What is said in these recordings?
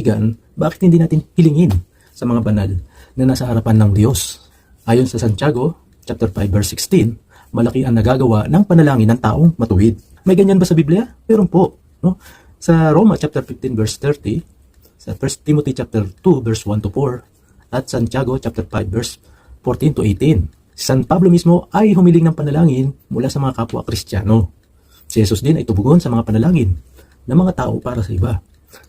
kaibigan, bakit hindi natin hilingin sa mga banal na nasa harapan ng Diyos? Ayon sa Santiago, chapter 5, verse 16, malaki ang nagagawa ng panalangin ng taong matuwid. May ganyan ba sa Biblia? Meron po. No? Sa Roma chapter 15, verse 30, sa 1 Timothy chapter 2, verse 1 to 4, at Santiago chapter 5, verse 14 to 18. Si San Pablo mismo ay humiling ng panalangin mula sa mga kapwa Kristiyano. Si Jesus din ay tubugon sa mga panalangin ng mga tao para sa iba,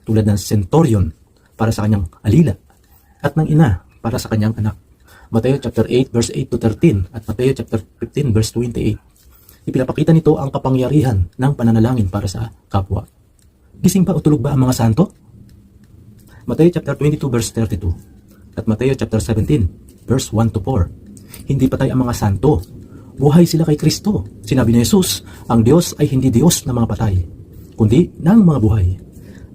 tulad ng centurion para sa kanyang alila at ng ina para sa kanyang anak. Mateo chapter 8 verse 8 to 13 at Mateo chapter 15 verse 28. Ipinapakita nito ang kapangyarihan ng pananalangin para sa kapwa. Gising pa o tulog ba ang mga santo? Mateo chapter 22 verse 32 at Mateo chapter 17 verse 1 to 4. Hindi patay ang mga santo. Buhay sila kay Kristo. Sinabi ni Jesus, ang Diyos ay hindi Diyos ng mga patay, kundi ng mga buhay.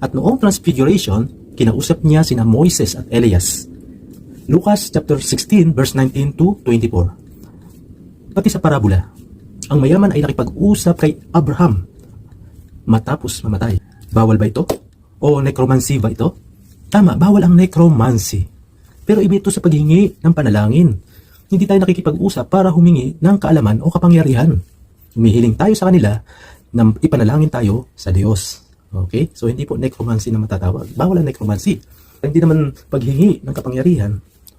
At noong transfiguration, kinausap niya sina Moises at Elias. Lucas chapter 16 verse 19 to 24. Pati sa parabola, ang mayaman ay nakipag-usap kay Abraham matapos mamatay. Bawal ba ito? O necromancy ba ito? Tama, bawal ang necromancy. Pero iba ito sa paghingi ng panalangin. Hindi tayo nakikipag-usap para humingi ng kaalaman o kapangyarihan. Humihiling tayo sa kanila na ipanalangin tayo sa Diyos. Okay? So hindi po necromancy na matatawag. Bawal ang necromancy. Hindi naman paghingi ng kapangyarihan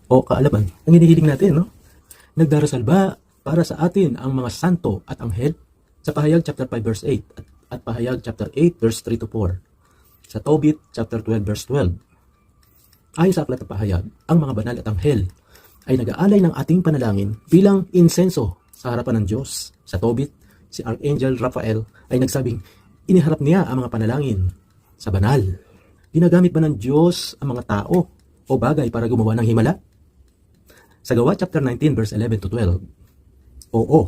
o kaalaman ang hinihiling natin, no? Nagdarasal ba para sa atin ang mga santo at anghel? Sa Pahayag chapter 5 verse 8 at, at Pahayag chapter 8 verse 3 to 4. Sa Tobit chapter 12 verse 12. Ayon sa aklat ng Pahayag, ang mga banal at anghel ay nag-aalay ng ating panalangin bilang insenso sa harapan ng Diyos. Sa Tobit, si Archangel Raphael ay nagsabing, iniharap niya ang mga panalangin sa banal. Ginagamit ba ng Diyos ang mga tao o bagay para gumawa ng himala? Sa Gawa chapter 19 verse 11 to 12. Oo,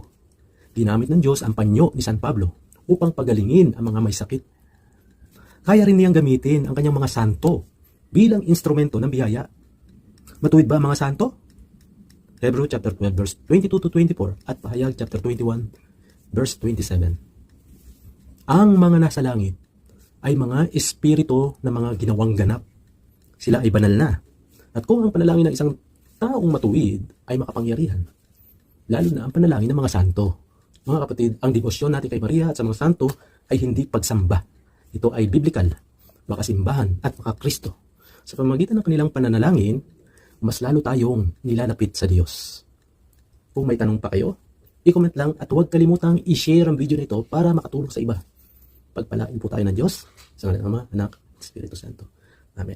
ginamit ng Diyos ang panyo ni San Pablo upang pagalingin ang mga may sakit. Kaya rin niyang gamitin ang kanyang mga santo bilang instrumento ng biyaya. Matuwid ba ang mga santo? Hebrew chapter 12 verse 22 to 24 at Pahayag chapter 21 verse 27. Ang mga nasa langit ay mga espiritu na mga ginawang ganap. Sila ay banal na. At kung ang panalangin ng isang taong matuwid ay makapangyarihan, lalo na ang panalangin ng mga santo. Mga kapatid, ang debosyon natin kay Maria at sa mga santo ay hindi pagsamba. Ito ay biblical, makasimbahan at makakristo. Sa pamagitan ng kanilang pananalangin, mas lalo tayong nilalapit sa Diyos. Kung may tanong pa kayo, i-comment lang at huwag kalimutang i-share ang video na ito para makatulong sa iba. Pagpalain po tayo ng Diyos sa ngalan ng Ama, Anak, Espiritu Santo. Amen.